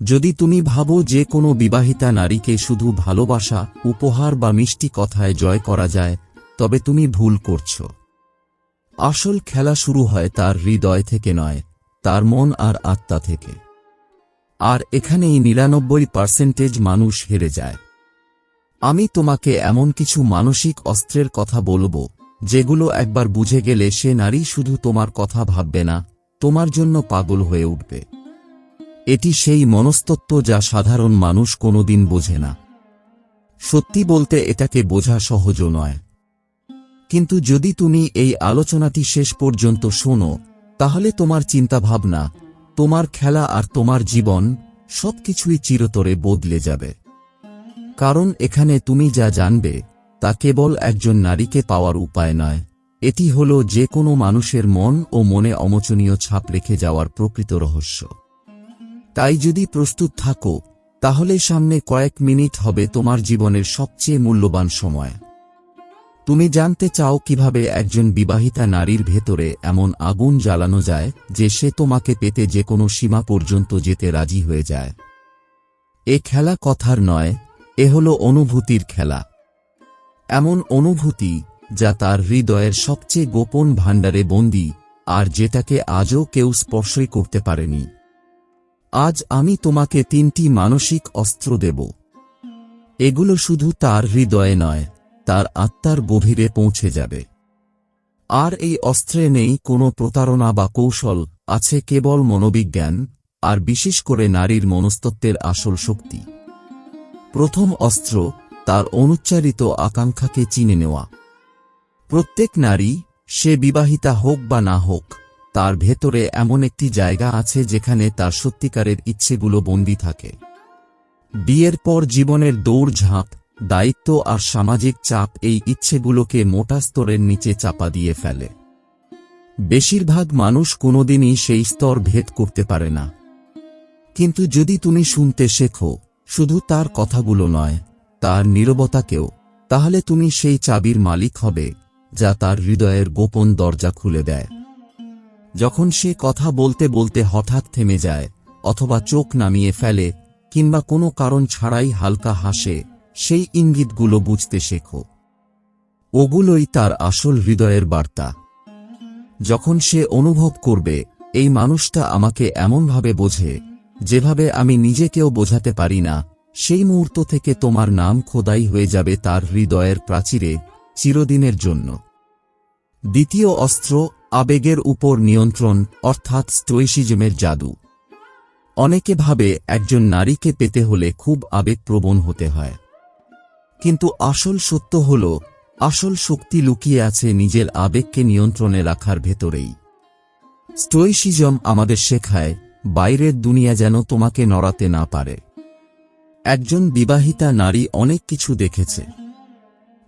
যদি তুমি ভাবো যে কোনো বিবাহিতা নারীকে শুধু ভালোবাসা, উপহার বা মিষ্টি কথায় জয় করা যায়, তবে তুমি ভুল করছ। আসল খেলা শুরু হয় তার হৃদয় থেকে নয়, তার মন আর আত্মা থেকে। আর এখানেই নিরানব্বই পার্সেন্টেজ মানুষ হেরে যায়। আমি তোমাকে এমন কিছু মানসিক অস্ত্রের কথা বলব, যেগুলো একবার বুঝে গেলে সে নারী শুধু তোমার কথা ভাববে না, তোমার জন্য পাগল হয়ে উঠবে। এটি সেই মনস্তত্ত্ব যা সাধারণ মানুষ কোনোদিন বোঝে না। সত্যি বলতে এটাকে বোঝা সহজও নয়। কিন্তু যদি তুমি এই আলোচনাটি শেষ পর্যন্ত শোনো, তাহলে তোমার চিন্তাভাবনা, তোমার খেলা আর তোমার জীবন সবকিছুই চিরতরে বদলে যাবে। কারণ এখানে তুমি যা জানবে, তা কেবল একজন নারীকে পাওয়ার উপায় নয়। এটি হল যে কোনো মানুষের মন ও মনে অমোচনীয় ছাপ রেখে যাওয়ার প্রকৃত রহস্য। তাই যদি প্রস্তুত থাকো, তাহলে সামনে কয়েক মিনিট হবে তোমার জীবনের সবচেয়ে মূল্যবান সময়। তুমি জানতে চাও কীভাবে একজন বিবাহিতা নারীর ভেতরে এমন আগুন জ্বালানো যায়, যে সে তোমাকে পেতে যে কোনো সীমা পর্যন্ত যেতে রাজি হয়ে যায়। এ খেলা কথার নয়, এ হল অনুভূতির খেলা। এমন অনুভূতি, যা তার হৃদয়ের সবচেয়ে গোপন ভাণ্ডারে বন্দী, আর যেটাকে আজও কেউ স্পর্শই করতে পারেনি। আজ আমি তোমাকে তিনটি মানসিক অস্ত্র দেব। এগুলো শুধু তার হৃদয়ে নয়, তার আত্মার গভীরে পৌঁছে যাবে। আর এই অস্ত্রে নেই কোনো প্রতারণা বা কৌশল, আছে কেবল মনোবিজ্ঞান, আর বিশেষ করে নারীর মনস্তত্ত্বের আসল শক্তি। প্রথম অস্ত্র, তার অনুচ্চারিত আকাঙ্ক্ষাকে চিনে নেওয়া। প্রত্যেক নারী, সে বিবাহিতা হোক বা না হোক তার ভেতরে এমন একটি জায়গা আছে যেখানে তার সত্যিকারের ইচ্ছেগুলো বন্দী থাকে। বিয়ের পর জীবনের দৌড়ঝাঁপ দায়িত্ব আর সামাজিক চাপ এই ইচ্ছেগুলোকে মোটা স্তরের নিচে চাপা দিয়ে ফেলে। বেশিরভাগ মানুষ কোনোদিনই সেই স্তর ভেদ করতে পারে না। কিন্তু যদি তুমি শুনতে শেখো, শুধু তার কথাগুলো নয়, তার নীরবতাকেও, তাহলে তুমি সেই চাবির মালিক হবে, যা তার হৃদয়ের গোপন দরজা খুলে দেয়। যখন সে কথা বলতে বলতে হঠাৎ থেমে যায়, অথবা চোখ নামিয়ে ফেলে, কিংবা কোনো কারণ ছাড়াই হালকা হাসে, সেই ইঙ্গিতগুলো বুঝতে শেখো। ওগুলোই তার আসল হৃদয়ের বার্তা। যখন সে অনুভব করবে, এই মানুষটা আমাকে এমনভাবে বোঝে, যেভাবে আমি নিজেকেও বোঝাতে পারি না, সেই মুহূর্ত থেকে তোমার নাম খোদাই হয়ে যাবে তার হৃদয়ের প্রাচীরে, চিরদিনের জন্য। দ্বিতীয় অস্ত্র আবেগের উপর নিয়ন্ত্রণ, অর্থাৎ স্টোইসিজমের জাদু। অনেকে ভাবে একজন নারীকে পেতে হলে খুব আবেগপ্রবণ হতে হয়। কিন্তু আসল সত্য হল, আসল শক্তি লুকিয়ে আছে নিজের আবেগকে নিয়ন্ত্রণে রাখার ভেতরেই। স্টোইসিজম আমাদের শেখায়, বাইরের দুনিয়া যেন তোমাকে নড়াতে না পারে। একজন বিবাহিতা নারী অনেক কিছু দেখেছে।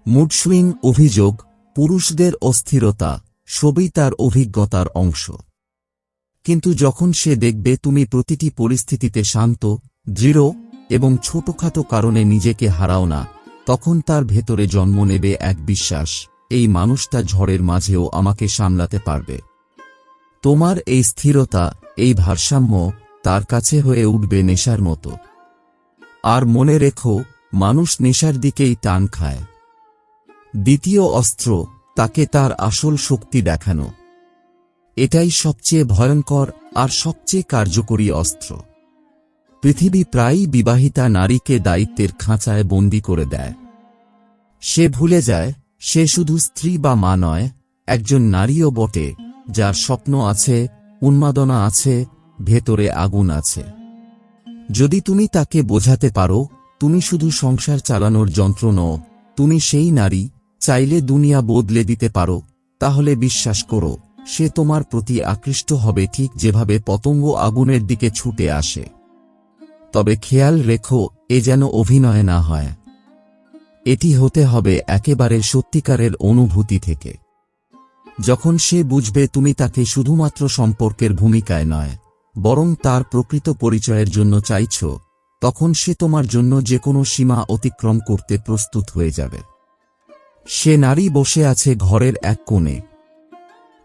মুডসুইং অভিযোগ, পুরুষদের অস্থিরতা সবই তার অভিজ্ঞতার অংশ। কিন্তু যখন সে দেখবে তুমি প্রতিটি পরিস্থিতিতে শান্ত, দৃঢ় এবং ছোটখাটো কারণে নিজেকে হারাও না, তখন তার ভেতরে জন্ম নেবে এক বিশ্বাস, এই মানুষটা ঝড়ের মাঝেও আমাকে সামলাতে পারবে। তোমার এই স্থিরতা, এই ভারসাম্য তার কাছে হয়ে উঠবে নেশার মতো। আর মনে রেখো, মানুষ নেশার দিকেই টান খায়। দ্বিতীয় অস্ত্র তাকে তার আসল শক্তি দেখানো। এটাই সবচেয়ে ভয়ঙ্কর আর সবচেয়ে কার্যকরী অস্ত্র। পৃথিবী প্রায়ই বিবাহিতা নারীকে দায়িত্বের খাঁচায় বন্দি করে দেয়। সে ভুলে যায়, সে শুধু স্ত্রী বা মা নয়, একজন নারীও বটে, যার স্বপ্ন আছে, উন্মাদনা আছে, ভেতরে আগুন আছে। যদি তুমি তাকে বোঝাতে পারো, তুমি শুধু সংসার চালানোর যন্ত্র নও, তুমি সেই নারী চাইলে দুনিয়া বদলে দিতে পারো, তাহলে বিশ্বাস করো, সে তোমার প্রতি আকৃষ্ট হবে ঠিক যেভাবে পতঙ্গ আগুনের দিকে ছুটে আসে। তবে খেয়াল রেখো, এ যেন অভিনয় না হয়। এটি হতে হবে একেবারে সত্যিকারের অনুভূতি থেকে। যখন সে বুঝবে তুমি তাকে শুধুমাত্র সম্পর্কের ভূমিকায় নয়, বরং তার প্রকৃত পরিচয়ের জন্য চাইছ, তখন সে তোমার জন্য যে কোনো সীমা অতিক্রম করতে প্রস্তুত হয়ে যাবে। সে নারী বসে আছে ঘরের এক কোণে।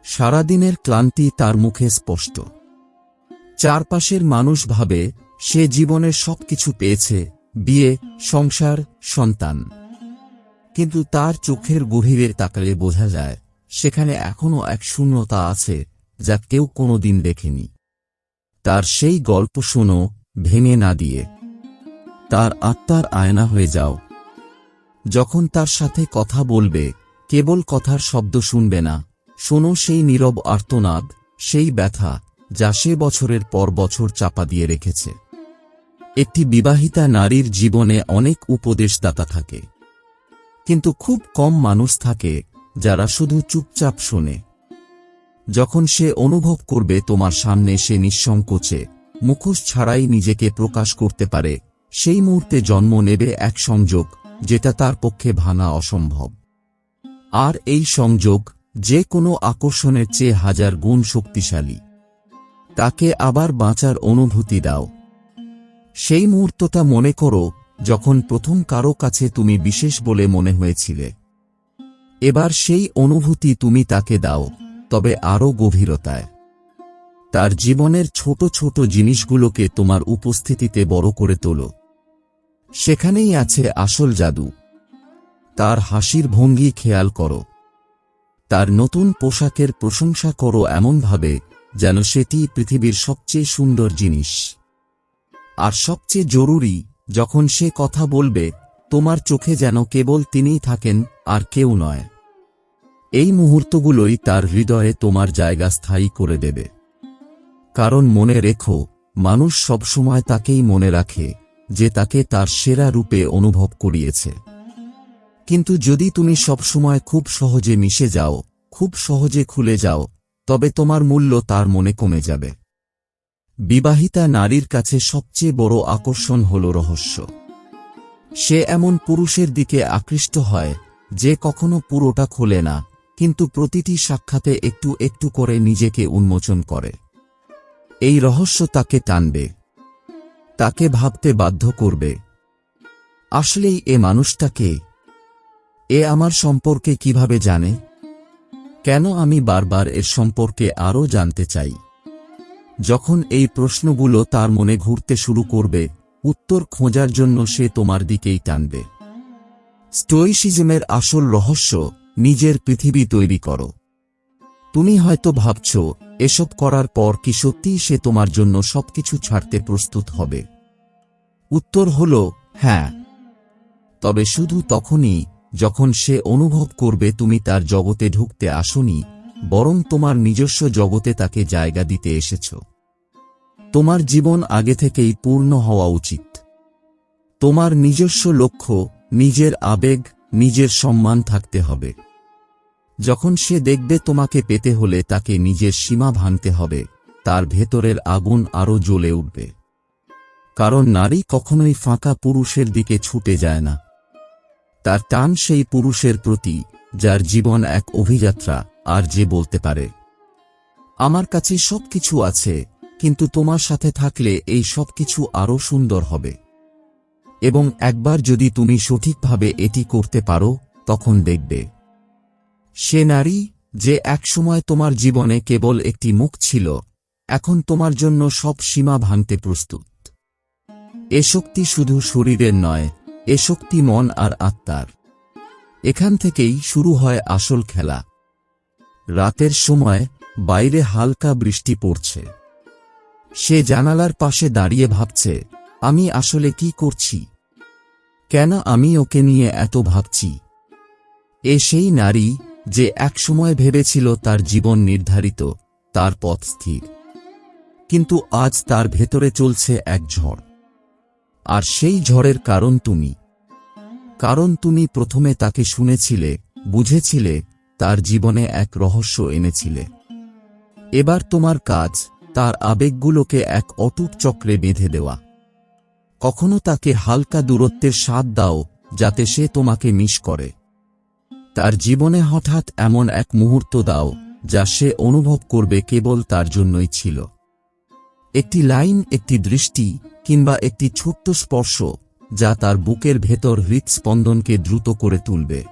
সারাদিনের ক্লান্তি তার মুখে স্পষ্ট। চারপাশের মানুষ ভাবে, সে জীবনের সবকিছু পেয়েছে, বিয়ে, সংসার, সন্তান। কিন্তু তার চোখের গভীরে তাকালে বোঝা যায়, সেখানে এখনও এক শূন্যতা আছে, যা কেউ কোনোদিন দেখেনি। তার সেই গল্প শোনো, ভেঙে না দিয়ে। তার আত্মার আয়না হয়ে যাও যখন তার সাথে কথা বলবে, কেবল কথার শব্দ শুনবে না। শোনো সেই নীরব আর্তনাদ, সেই ব্যথা, যা সে বছরের পর বছর চাপা দিয়ে রেখেছে। একটি বিবাহিতা নারীর জীবনে অনেক উপদেশদাতা থাকে। কিন্তু খুব কম মানুষ থাকে, যারা শুধু চুপচাপ শোনে। যখন সে অনুভব করবে তোমার সামনে সে নিঃসংকোচে, মুখোশ ছাড়াই নিজেকে প্রকাশ করতে পারে, সেই মুহূর্তে জন্ম নেবে এক সংযোগ। যেটা তার পক্ষে ভাঙা অসম্ভব। আর এই সংযোগ যে কোনো আকর্ষণের চেয়ে হাজার গুণ শক্তিশালী। তাকে আবার বাঁচার অনুভূতি দাও। সেই মুহূর্তটা মনে করো যখন প্রথম কারও কাছে তুমি বিশেষ বলে মনে হয়েছিলে। এবার সেই অনুভূতি তুমি তাকে দাও, তবে আরও গভীরতায়। তার জীবনের ছোট ছোট জিনিসগুলোকে তোমার উপস্থিতিতে বড় করে তোলো। সেখানেই আছে আসল জাদু। তার হাসির ভঙ্গি খেয়াল করো। তার নতুন পোশাকের প্রশংসা করো এমনভাবে যেন সেটি পৃথিবীর সবচেয়ে সুন্দর জিনিস। আর সবচেয়ে জরুরি, যখন সে কথা বলবে, তোমার চোখে যেন কেবল তিনিই থাকেন আর কেউ নয়। এই মুহূর্তগুলোই তার হৃদয়ে তোমার জায়গা স্থায়ী করে দেবে। কারণ মনে রেখো, মানুষ সবসময় তাকেই মনে রাখে। যে তাকে তার সেরা রূপে অনুভব করিয়েছে। কিন্তু যদি তুমি সবসময় খুব সহজে মিশে যাও, খুব সহজে খুলে যাও, তবে তোমার মূল্য তার মনে কমে যাবে। বিবাহিতা নারীর কাছে সবচেয়ে বড় আকর্ষণ হল রহস্য। সে এমন পুরুষের দিকে আকৃষ্ট হয়, যে কখনো পুরোটা খোলে না, কিন্তু প্রতিটি সাক্ষাতে একটু একটু করে নিজেকে উন্মোচন করে। এই রহস্য তাকে টানবে। তাকে ভাবতে বাধ্য করবে। আসলেই এ মানুষটাকে এ আমার সম্পর্কে কীভাবে জানে? কেন আমি বারবার এর সম্পর্কে আরও জানতে চাই? যখন এই প্রশ্নগুলো তার মনে ঘুরতে শুরু করবে, উত্তর খোঁজার জন্য সে তোমার দিকেই টানবে। স্টোইসিজমের আসল রহস্য, নিজের পৃথিবী তৈরি করো। তুমি হয়তো ভাবছ, এসব করার পর কি সত্যিই সে তোমার জন্য সবকিছু ছাড়তে প্রস্তুত হবে? উত্তর হল হ্যাঁ। তবে শুধু তখনই, যখন সে অনুভব করবে তুমি তার জগতে ঢুকতে আসনি, বরং তোমার নিজস্ব জগতে তাকে জায়গা দিতে এসেছ। তোমার জীবন আগে থেকেই পূর্ণ হওয়া উচিত। তোমার নিজস্ব লক্ষ্য, নিজের আবেগ, নিজের সম্মান থাকতে হবে। যখন সে দেখবে তোমাকে পেতে হলে তাকে নিজের সীমা ভাঙতে হবে, তার ভেতরের আগুন আরও জ্বলে উঠবে। কারণ নারী কখনোই ফাঁকা পুরুষের দিকে ছুটে যায় না। তার টান সেই পুরুষের প্রতি, যার জীবন এক অভিযাত্রা, আর যে বলতে পারে, আমার কাছে সবকিছু আছে, কিন্তু তোমার সাথে থাকলে এই সবকিছু আরও সুন্দর হবে। এবং একবার যদি তুমি সঠিকভাবে এটি করতে পারো, তখন দেখবে সে নারী, যে একসময় তোমার জীবনে কেবল একটি মুখ ছিল, এখন তোমার জন্য সব সীমা ভাঙতে প্রস্তুত। এ শক্তি শুধু শরীরের নয়, এ শক্তি মন আর আত্মার। এখান থেকেই শুরু হয় আসল খেলা। রাতের সময় বাইরে হালকা বৃষ্টি পড়ছে। সে জানালার পাশে দাঁড়িয়ে ভাবছে, আমি আসলে কি করছি? কেন আমি ওকে নিয়ে এত ভাবছি? এ সেই নারী যে একসময় ভেবেছিল তার জীবন নির্ধারিত, তার পথ স্থির। কিন্তু আজ তার ভেতরে চলছে এক ঝড়। আর সেই ঝড়ের কারণ তুমি। কারণ তুমি প্রথমে তাকে শুনেছিলে, বুঝেছিলে, তার জীবনে এক রহস্য এনেছিলে। এবার তোমার কাজ, তার আবেগগুলোকে এক অটুট চক্রে বেঁধে দেওয়া। কখনো তাকে হালকা দূরত্বের স্বাদ দাও, যাতে সে তোমাকে মিস করে। তার জীবনে হঠাৎ এমন এক মুহূর্ত দাও, যা সে অনুভব করবে কেবল তার জন্যই ছিল। একটি লাইন, একটি দৃষ্টি, কিংবা একটি ছোট্ট স্পর্শ, যা তার বুকের ভেতর হৃৎস্পন্দনকে দ্রুত করে তুলবে।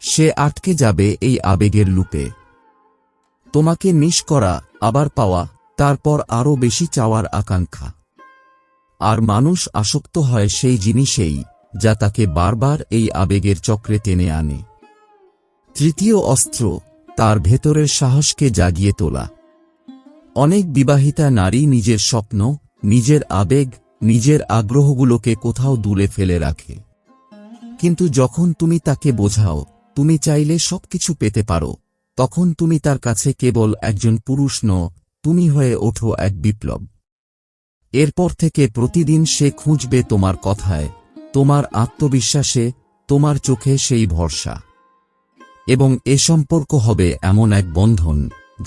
সে আটকে যাবে এই আবেগের লুপে। তোমাকে মিস করা, আবার পাওয়া, তারপর আরও বেশি চাওয়ার আকাঙ্ক্ষা। আর মানুষ আসক্ত হয় সেই জিনিসেই, যা তাকে বারবার এই আবেগের চক্রে টেনে আনে। তৃতীয় অস্ত্র তার ভেতরের সাহসকে জাগিয়ে তোলা। অনেক বিবাহিতা নারী নিজের স্বপ্ন, নিজের আবেগ, নিজের আগ্রহগুলোকে কোথাও দূরে ফেলে রাখে। কিন্তু যখন তুমি তাকে বোঝাও, তুমি চাইলে সবকিছু পেতে পারো, তখন তুমি তার কাছে কেবল একজন পুরুষ ন তুমি হয়ে ওঠো এক বিপ্লব। এরপর থেকে প্রতিদিন সে খুঁজবে তোমার কথায়, তোমার আত্মবিশ্বাসে, তোমার চোখে সেই ভরসা। এবং এ সম্পর্ক হবে এমন এক বন্ধন,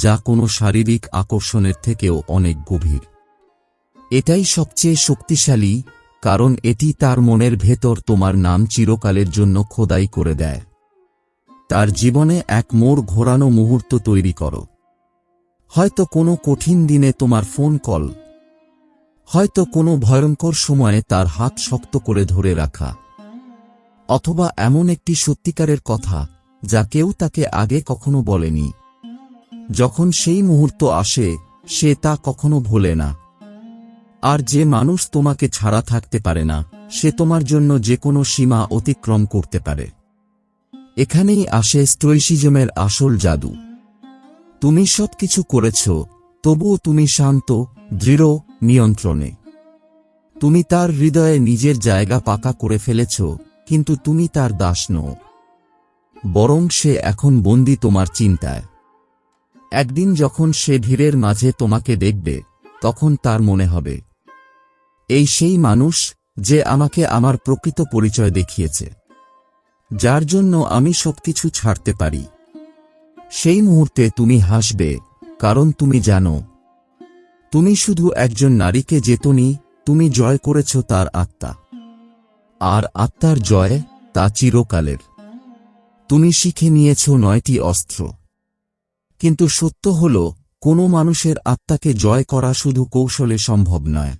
যা কোনো শারীরিক আকর্ষণের থেকেও অনেক গভীর। এটাই সবচেয়ে শক্তিশালী, কারণ এটি তার মনের ভেতর তোমার নাম চিরকালের জন্য খোদাই করে দেয়। তার জীবনে এক মোড় ঘোরানো মুহূর্ত তৈরি করো। হয়তো কোনো কঠিন দিনে তোমার ফোন কল, হয়তো কোনো ভয়ঙ্কর সময়ে তার হাত শক্ত করে ধরে রাখা, অথবা এমন একটি সত্যিকারের কথা যা কেউ তাকে আগে কখনো বলেনি। যখন সেই মুহূর্ত আসে, সে তা কখনো ভোলে না। আর যে মানুষ তোমাকে ছাড়া থাকতে পারে না, সে তোমার জন্য যে কোনো সীমা অতিক্রম করতে পারে। এখানেই আসে স্টোইসিজমের আসল জাদু। তুমি সব কিছু করেছ, তবুও তুমি শান্ত, দৃঢ়, নিয়ন্ত্রণে। তুমি তার হৃদয়ে নিজের জায়গা পাকা করে ফেলেছ, কিন্তু তুমি তার দাস নও। বরং সে এখন বন্দি তোমার চিন্তায়। একদিন যখন সে ভিড়ের মাঝে তোমাকে দেখবে, তখন তার মনে হবে, এই সেই মানুষ যে আমাকে আমার প্রকৃত পরিচয় দেখিয়েছে, যার জন্য আমি সবকিছু ছাড়তে পারি। সেই মুহূর্তে তুমি হাসবে, কারণ তুমি জানো, তুমি শুধু একজন নারীকে যেতনি তুমি জয় করেছ তার আত্মা। আর আত্মার জয় তা চিরকালের। তুমি শিখে নিয়েছ নয়টি অস্ত্র। কিন্তু সত্য হল, কোনো মানুষের আত্মাকে জয় করা শুধু কৌশলে সম্ভব নয়।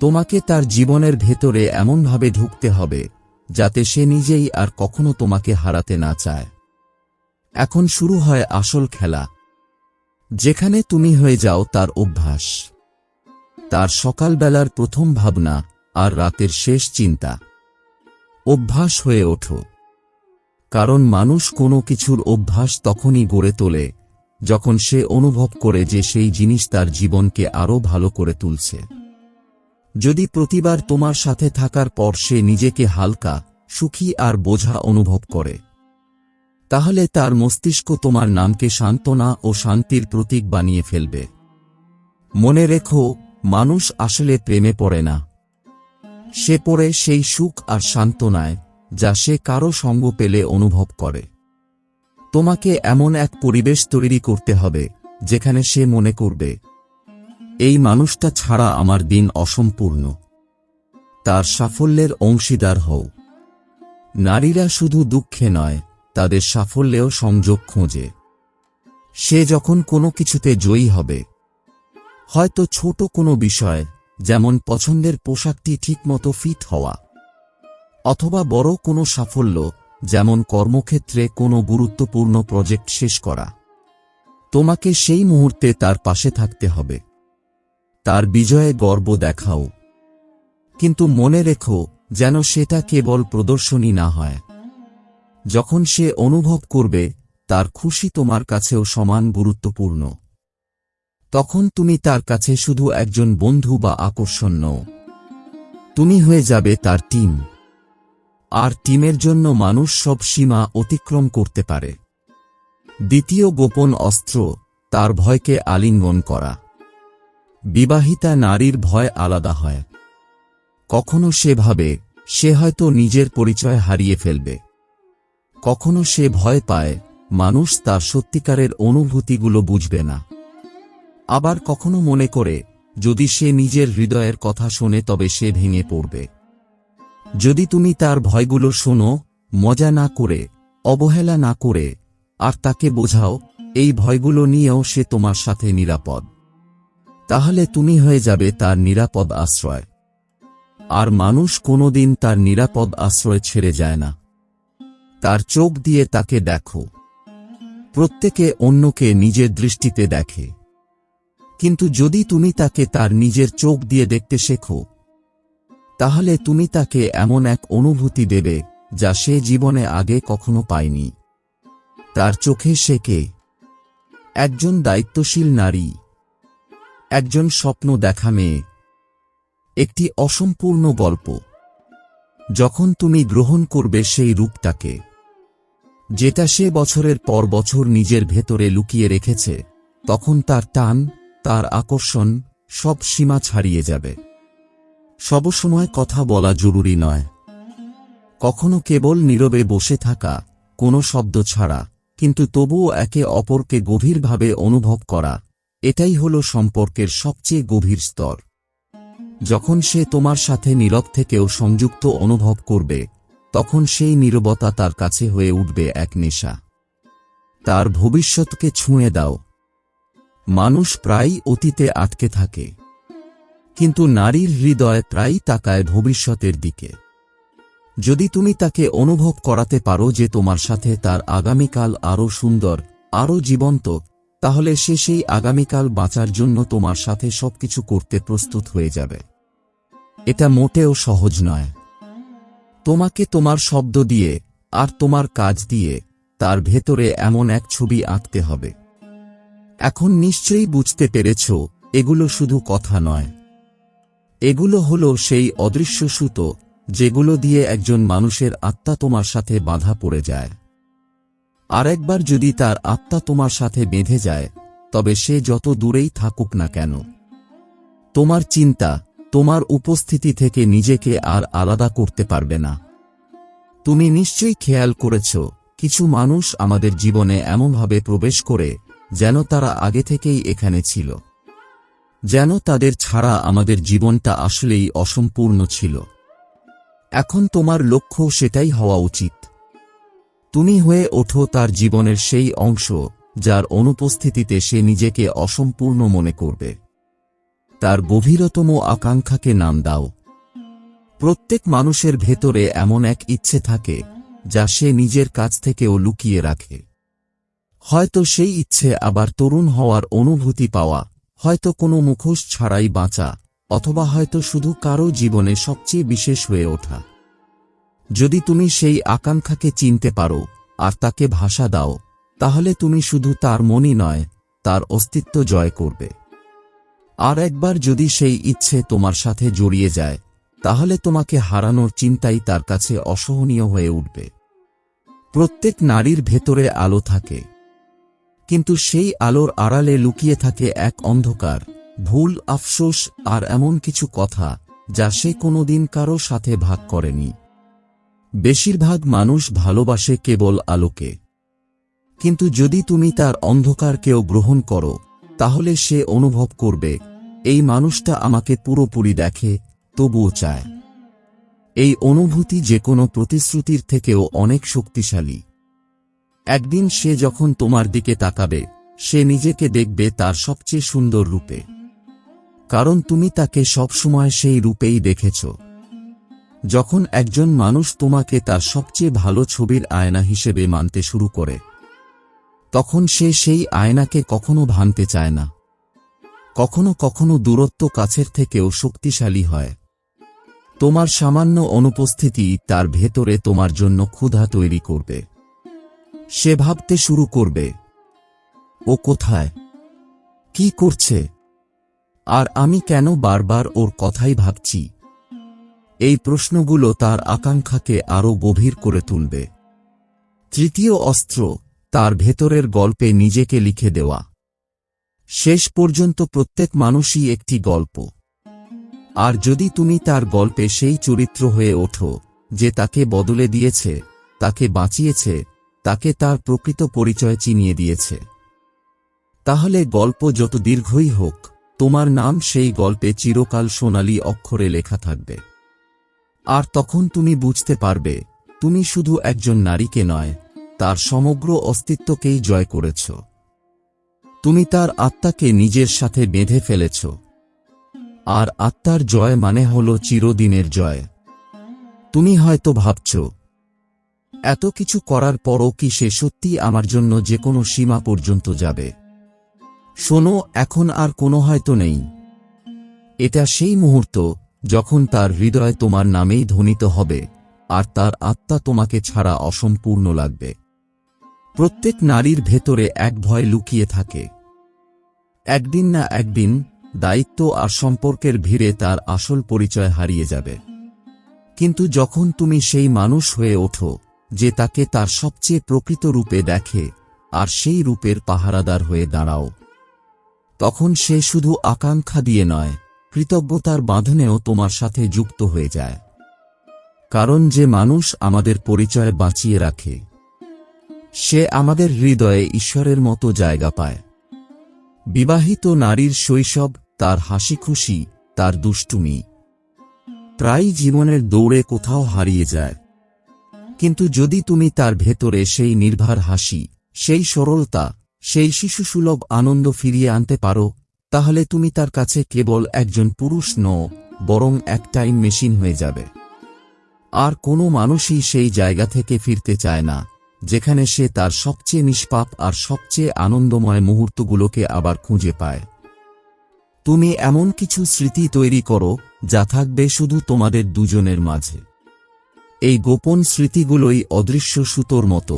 তোমাকে তার জীবনের ভেতরে এমনভাবে ঢুকতে হবে, যাতে সে নিজেই আর কখনো তোমাকে হারাতে না চায়। এখন শুরু হয় আসল খেলা। যেখানে তুমি হয়ে যাও তার অভ্যাস। তার সকালবেলার প্রথম ভাবনা আর রাতের শেষ চিন্তা। অভ্যাস হয়ে ওঠো। কারণ মানুষ কোনো কিছুর অভ্যাস তখনই গড়ে তোলে, যখন সে অনুভব করে যে সেই জিনিস তার জীবনকে আরও ভালো করে তুলছে। যদি প্রতিবার তোমার সাথে থাকার পর সে নিজেকে হালকা, সুখী আর বোঝা অনুভব করে, তাহলে তার মস্তিষ্ক তোমার নামকে সান্ত্বনা ও শান্তির প্রতীক বানিয়ে ফেলবে। মনে রেখো, মানুষ আসলে প্রেমে পড়ে না। সে পড়ে সেই সুখ আর সান্ত্বনায়। যা সে কারও সঙ্গ পেলে অনুভব করে। তোমাকে এমন এক পরিবেশ তৈরি করতে হবে, যেখানে সে মনে করবে, এই মানুষটা ছাড়া আমার দিন অসম্পূর্ণ। তার সাফল্যের অংশীদার হও। নারীরা শুধু দুঃখে নয়, তাদের সাফল্যেও সংযোগ খোঁজে। সে যখন কোনো কিছুতে জয়ী হবে, হয়তো ছোট কোনো বিষয়, যেমন পছন্দের পোশাকটি ঠিকমতো ফিট হওয়া অথবা বড় কোনো সাফল্য, যেমন কর্মক্ষেত্রে কোনো গুরুত্বপূর্ণ প্রজেক্ট শেষ করা। তোমাকে সেই মুহূর্তে তার পাশে থাকতে হবে। তার বিজয়ে গর্ব দেখাও। কিন্তু মনে রেখো, যেন সেটা কেবল প্রদর্শনী না হয়। যখন সে অনুভব করবে, তার খুশি তোমার কাছেও সমান গুরুত্বপূর্ণ। তখন তুমি তার কাছে শুধু একজন বন্ধু বা আকর্ষণ নও। তুমি হয়ে যাবে তার টিম। আর টিমের জন্য মানুষ সব সীমা অতিক্রম করতে পারে। দ্বিতীয় গোপন অস্ত্র, তার ভয়কে আলিঙ্গন করা। বিবাহিতা নারীর ভয় আলাদা হয়। কখনো সে ভাবে, সে হয়তো নিজের পরিচয় হারিয়ে ফেলবে। কখনো সে ভয় পায়, মানুষ তার সত্যিকারের অনুভূতিগুলো বুঝবে না। আবার কখনো মনে করে, যদি সে নিজের হৃদয়ের কথা শোনে তবে সে ভেঙে পড়বে। যদি তুমি তার ভয়গুলো শোনো, মজা না করে, অবহেলা না করে, আর তাকে বোঝাও, এই ভয়গুলো নিয়েও সে তোমার সাথে নিরাপদ। তাহলে তুমি হয়ে যাবে তার নিরাপদ আশ্রয়। আর মানুষ কোনোদিন তার নিরাপদ আশ্রয় ছেড়ে যায় না। তার চোখ দিয়ে তাকে দেখো। প্রত্যেকে অন্যকে নিজের দৃষ্টিতে দেখে। কিন্তু যদি তুমি তাকে তার নিজের চোখ দিয়ে দেখতে শেখো তাহলে তুমি তাকে এমন এক অনুভূতি দেবে, যা সে জীবনে আগে কখনো পায়নি। তার চোখে সে কে? একজন দায়িত্বশীল নারী। একজন স্বপ্ন দেখা মেয়ে। একটি অসম্পূর্ণ গল্প। যখন তুমি গ্রহণ করবে সেই রূপটাকে। যেটা সে বছরের পর বছর নিজের ভেতরে লুকিয়ে রেখেছে, তখন তার টান, তার আকর্ষণ সব সীমা ছাড়িয়ে যাবে। সবসময় কথা বলা জরুরি নয়। কখনো কেবল নীরবে বসে থাকা, কোনো শব্দ ছাড়া, কিন্তু তবুও একে অপরকে গভীরভাবে অনুভব করা, এটাই হল সম্পর্কের সবচেয়ে গভীর স্তর। যখন সে তোমার সাথে নীরব থেকেও সংযুক্ত অনুভব করবে, তখন সেই নীরবতা তার কাছে হয়ে উঠবে এক নেশা। তার ভবিষ্যৎকে ছুঁয়ে দাও। মানুষ প্রায়ই অতীতে আটকে থাকে। কিন্তু নারীর হৃদয় প্রায়ই তাকায় ভবিষ্যতের দিকে। যদি তুমি তাকে অনুভব করাতে পারো যে তোমার সাথে তার আগামীকাল আরও সুন্দর, আরও জীবন্ত, তাহলে সে সেই আগামীকাল বাঁচার জন্য তোমার সাথে সবকিছু করতে প্রস্তুত হয়ে যাবে। এটা মোটেও সহজ নয়। তোমাকে তোমার শব্দ দিয়ে, আর তোমার কাজ দিয়ে, তার ভেতরে এমন এক ছবি আঁকতে হবে। এখন নিশ্চয়ই বুঝতে পেরেছ, এগুলো শুধু কথা নয়। এগুলো হল সেই অদৃশ্য সুতো, যেগুলো দিয়ে একজন মানুষের আত্মা তোমার সাথে বাধা পড়ে যায়। আরেকবার যদি তার আত্মা তোমার সাথে বেঁধে যায়, তবে সে যত দূরেই থাকুক না কেন। তোমার চিন্তা, তোমার উপস্থিতি থেকে নিজেকে আর আলাদা করতে পারবে না। তুমি নিশ্চয়ই খেয়াল করেছ, কিছু মানুষ আমাদের জীবনে এমনভাবে প্রবেশ করে, যেন তারা আগে থেকেই এখানে ছিল। যেন তাদের ছাড়া আমাদের জীবনটা আসলেই অসম্পূর্ণ ছিল। এখন তোমার লক্ষ্য সেটাই হওয়া উচিত। তুমি হয়ে ওঠো তার জীবনের সেই অংশ যার অনুপস্থিতিতে সে নিজেকে অসম্পূর্ণ মনে করবে। তার গভীরতম আকাঙ্ক্ষাকে নাম দাও। প্রত্যেক মানুষের ভেতরে এমন এক ইচ্ছে থাকে যা সে নিজের কাছ থেকেও লুকিয়ে রাখে। হয়তো সেই ইচ্ছে আবার তরুণ হওয়ার অনুভূতি পাওয়া হয়তো কোনো মুখোশ ছাড়াই বাঁচা, অথবা হয়তো শুধু কারও জীবনে সবচেয়ে বিশেষ হয়ে ওঠা। যদি তুমি সেই আকাঙ্ক্ষাকে চিনতে পারো, আর তাকে ভাষা দাও, তাহলে তুমি শুধু তার মনই নয়, তার অস্তিত্ব জয় করবে। আর একবার যদি সেই ইচ্ছে তোমার সাথে জড়িয়ে যায়, তাহলে তোমাকে হারানোর চিন্তাই তার কাছে অসহনীয় হয়ে উঠবে। প্রত্যেক নারীর ভেতরে আলো থাকে। কিন্তু সেই আলোর আড়ালে লুকিয়ে থাকে এক অন্ধকার, ভুল আফসোস আর এমন কিছু কথা যা সে কোনোদিন কারও সাথে ভাগ করেনি। বেশিরভাগ মানুষ ভালোবাসে কেবল আলোকে। কিন্তু যদি তুমি তার অন্ধকারকেও গ্রহণ করো, তাহলে সে অনুভব করবে, এই মানুষটা আমাকে পুরোপুরি দেখে, তবুও চায়। এই অনুভূতি যে কোনো প্রতিশ্রুতির থেকেও অনেক শক্তিশালী। একদিন সে যখন তোমার দিকে তাকাবে, সে নিজেকে দেখবে তার সবচেয়ে সুন্দর রূপে। কারণ তুমি তাকে সবসময় সেই রূপেই দেখেছ। যখন একজন মানুষ তোমাকে তার সবচেয়ে ভালো ছবির আয়না হিসেবে মানতে শুরু করে, তখন সে সেই আয়নাকে কখনো ভাঙতে চায় না। কখনো কখনো দূরত্ব কাছের থেকেও শক্তিশালী হয়। তোমার সামান্য অনুপস্থিতি তার ভেতরে তোমার জন্য ক্ষুধা তৈরি করবে। সে ভাবতে শুরু করবে। ও কোথায়? কি করছে? আর আমি কেন বারবার ওর কথাই ভাবছি? এই প্রশ্নগুলো তার আকাঙ্ক্ষাকে আরও গভীর করে তুলবে। তৃতীয় অস্ত্র তার ভেতরের গল্পে নিজেকে লিখে দেওয়া। শেষ পর্যন্ত প্রত্যেক মানুষই একটি গল্প। আর যদি তুমি তার গল্পে সেই চরিত্র হয়ে ওঠো, যে তাকে বদলে দিয়েছে, তাকে বাঁচিয়েছে তাকে তার প্রকৃত পরিচয় চিনিয়ে দিয়েছে। তাহলে গল্প যত দীর্ঘই হোক, তোমার নাম সেই গল্পে চিরকাল সোনালী অক্ষরে লেখা থাকবে। আর তখন তুমি বুঝতে পারবে, তুমি শুধু একজন নারীকে নয়, তার সমগ্র অস্তিত্বকেই জয় করেছ। তুমি তার আত্মাকে নিজের সাথে বেঁধে ফেলেছ। আর আত্মার জয় মানে হল চিরদিনের জয়। তুমি হয়তো ভাবছ এত কিছু করার পরও কি সে সত্যি আমার জন্য যে কোনো সীমা পর্যন্ত যাবে? শোনো, এখন আর কোনো হয়তো নেই। এটা সেই মুহূর্ত যখন তার হৃদয় তোমার নামেই ধ্বনিত হবে, আর তার আত্মা তোমাকে ছাড়া অসম্পূর্ণ লাগবে। প্রত্যেক নারীর ভেতরে এক ভয় লুকিয়ে থাকে। একদিন না একদিন দায়িত্ব আর সম্পর্কের ভিড়ে তার আসল পরিচয় হারিয়ে যাবে। কিন্তু যখন তুমি সেই মানুষ হয়ে ওঠো যে তাকে তার সবচেয়ে প্রকৃত রূপে দেখে, আর সেই রূপের পাহারাদার হয়ে দাঁড়াও। তখন সে শুধু আকাঙ্ক্ষা দিয়ে নয়, কৃতজ্ঞতার বাঁধনেও তোমার সাথে যুক্ত হয়ে যায়। কারণ যে মানুষ আমাদের পরিচয় বাঁচিয়ে রাখে, সে আমাদের হৃদয়ে ঈশ্বরের মতো জায়গা পায়। বিবাহিত নারীর শৈশব, তার হাসি খুশি তার দুষ্টুমি প্রায় জীবনের দৌড়ে কোথাও হারিয়ে যায়। কিন্তু যদি তুমি তার ভেতরে সেই নির্ভার হাসি, সেই সরলতা, সেই শিশুসুলভ আনন্দ ফিরিয়ে আনতে পারো, তাহলে তুমি তার কাছে কেবল একজন পুরুষ নও, বরং এক টাইম মেশিন হয়ে যাবে। আর কোনো মানুষই সেই জায়গা থেকে ফিরতে চায় না, যেখানে সে তার সবচেয়ে নিষ্পাপ আর সবচেয়ে আনন্দময় মুহূর্তগুলোকে আবার খুঁজে পায়। তুমি এমন কিছু স্মৃতি তৈরি করো, যা থাকবে শুধু তোমাদের দুজনের মাঝে। এই গোপন স্মৃতিগুলোই অদৃশ্য সুতোর মতো,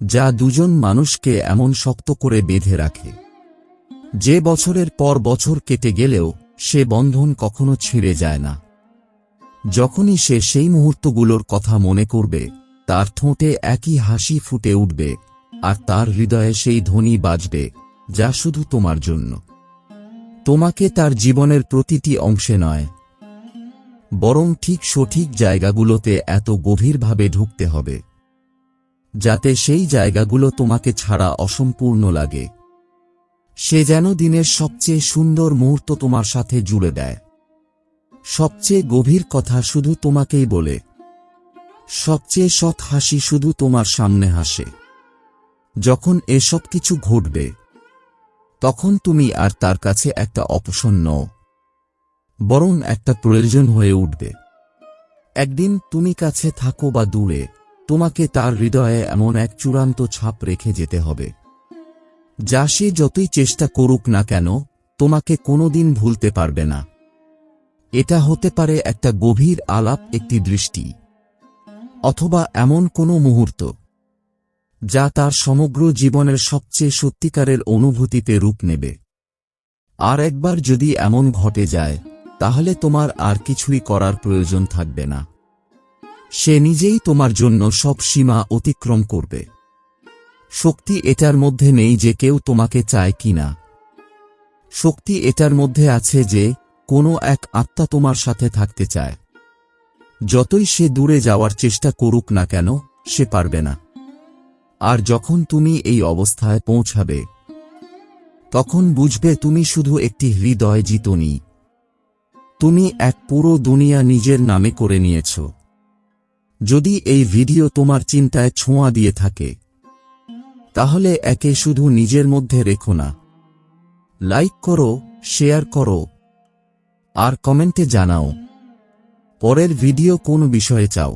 যা দুজন মানুষকে এমন শক্ত করে বেঁধে রাখে। যে বছরের পর বছর কেটে গেলেও সে বন্ধন কখনো ছিঁড়ে যায় না। যখনই সে সেই মুহূর্তগুলোর কথা মনে করবে, তার ঠোঁটে একই হাসি ফুটে উঠবে, আর তার হৃদয়ে সেই ধ্বনি বাজবে, যা শুধু তোমার জন্য। তোমাকে তার জীবনের প্রতিটি অংশে নয় বরং ঠিক সঠিক জায়গাগুলোতে এত গভীরভাবে ঢুকতে হবে, যাতে সেই জায়গাগুলো তোমাকে ছাড়া অসম্পূর্ণ লাগে। সে যেন দিনের সবচেয়ে সুন্দর মুহূর্ত তোমার সাথে জুড়ে দেয়। সবচেয়ে গভীর কথা শুধু তোমাকেই বলে, সবচেয়ে সৎ হাসি শুধু তোমার সামনে হাসে। যখন এসব কিছু ঘটবে, তখন তুমি আর তার কাছে একটা অপশন নও। বরং একটা প্রয়োজন হয়ে উঠবে। একদিন তুমি কাছে থাকো বা দূরে, তোমাকে তার হৃদয়ে এমন এক চূড়ান্ত ছাপ রেখে যেতে হবে। যা সে যতই চেষ্টা করুক না কেন, তোমাকে কোনোদিন ভুলতে পারবে না। এটা হতে পারে একটা গভীর আলাপ, একটি দৃষ্টি, অথবা এমন কোনো মুহূর্ত, যা তার সমগ্র জীবনের সবচেয়ে সত্যিকারের অনুভূতিতে রূপ নেবে। আর একবার যদি এমন ঘটে যায় তাহলে তোমার আর কিছুই করার প্রয়োজন থাকবে না। সে নিজেই তোমার জন্য সব সীমা অতিক্রম করবে। শক্তি এটার মধ্যে নেই যে কেউ তোমাকে চায় কি না। শক্তি এটার মধ্যে আছে যে কোনো এক আত্মা তোমার সাথে থাকতে চায়। যতই সে দূরে যাওয়ার চেষ্টা করুক না কেন, সে পারবে না। আর যখন তুমি এই অবস্থায় পৌঁছাবে, তখন বুঝবে তুমি শুধু একটি হৃদয় জিতনি। তুমি এক পুরো দুনিয়া নিজের নামে করে নিয়েছ। যদি এই ভিডিও তোমার চিন্তায় ছোঁয়া দিয়ে থাকে, তাহলে একে শুধু নিজের মধ্যে রেখো না। লাইক করো, শেয়ার করো, আর কমেন্টে জানাও, পরের ভিডিও কোন বিষয়ে চাও।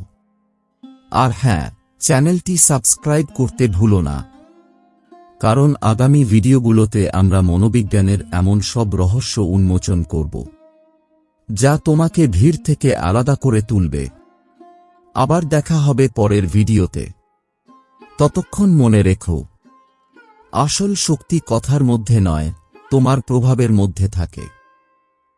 আর হ্যাঁ চ্যানেলটি সাবস্ক্রাইব করতে ভুলো না। কারণ আগামী ভিডিওগুলোতে আমরা মনোবিজ্ঞানের এমন সব রহস্য উন্মোচন করব। যা তোমাকে ভিড় থেকে আলাদা করে তুলবে। আবার দেখা হবে পরের ভিডিওতে। ততক্ষণ মনে রেখো, আসল শক্তি কথার মধ্যে নয়, তোমার প্রভাবের মধ্যে থাকে।